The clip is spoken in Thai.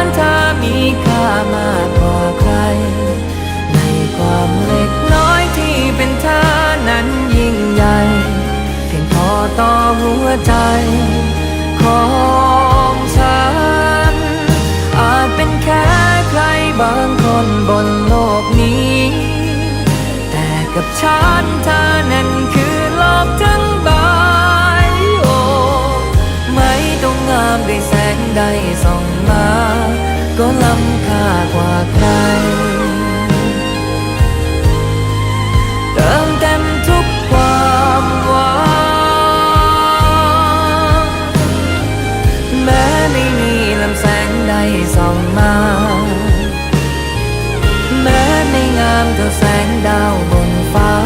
านเธอมีค่ามากกว่าใคร ในความเล็กน้อยที่เป็นเธอนั้นยิ่งใหญ่เพียงพอต่อหัวใจ ของฉัน อาจเป็นแค่ใครบางคนบนโลกนี้ แต่กับฉันเธอนั้นคือโลกทั้งใบไม่ต้องงามด้แสงใดส่องมา có lắm cả quả cây Đang đem thuốc qua hoa, Mẹ mình làm sáng đầy dòng mau Mẹ mình ngắm cho sáng đau buồn phá